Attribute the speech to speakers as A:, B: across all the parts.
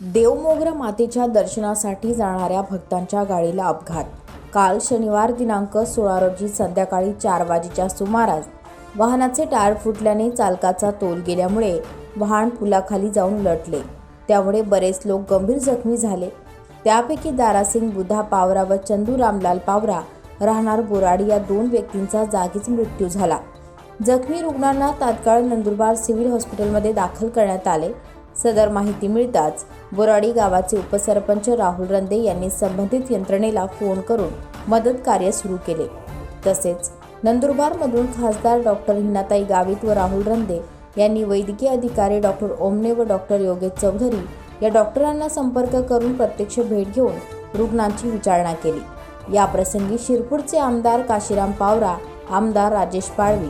A: देवमोगरा मातेच्या दर्शनासाठी जाणाऱ्या भक्तांच्या गाडीला अपघात. काल शनिवार दिनांक सोळा रोजी संध्याकाळी चार वाजेच्या सुमारास वाहनाचे टायर फुटल्याने चालकाचा तोल गेल्यामुळे वाहन पुलाखाली जाऊन लटले. त्यामुळे बरेच लोक गंभीर जखमी झाले. त्यापैकी दारासिंग बुधा पावरा व चंदू रामलाल पावरा राहणार बोराडी या दोन व्यक्तींचा जागीच मृत्यू झाला. जखमी रुग्णांना तात्काळ नंदुरबार सिव्हिल हॉस्पिटलमध्ये दाखल करण्यात आले. सदर माहिती मिळताच बोराडी गावाचे उपसरपंच राहुल रंदे यांनी संबंधित यंत्रणेला फोन करून मदत कार्य सुरू केले. तसेच नंदुरबारमधून खासदार डॉक्टर हिनाताई गावित व राहुल रंदे यांनी वैद्यकीय अधिकारी डॉक्टर ओमने व डॉक्टर योगेश चौधरी या डॉक्टरांना संपर्क करून प्रत्यक्ष भेट घेऊन रुग्णांची विचारणा केली. या प्रसंगी शिरपूरचे आमदार काशीराम पावरा आमदार राजेश पाळवी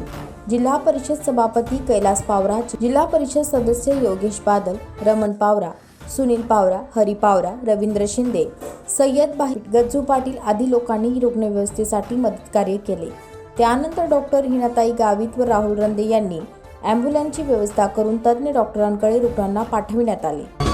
A: जिल्हा परिषद सभापती कैलास पावरा जिल्हा परिषद सदस्य योगेश बादल रमण पावरा सुनील पावरा हरी पावरा रवींद्र शिंदे सय्यद बाहेर गज्जू पाटील आदी लोकांनी रुग्णव्यवस्थेसाठी मदतकार्य केले. त्यानंतर डॉक्टर हिनाताई गावित व राहुल रंदे यांनी अँब्युलन्सची व्यवस्था करून तज्ज्ञ डॉक्टरांकडे रुग्णांना पाठविण्यात आले.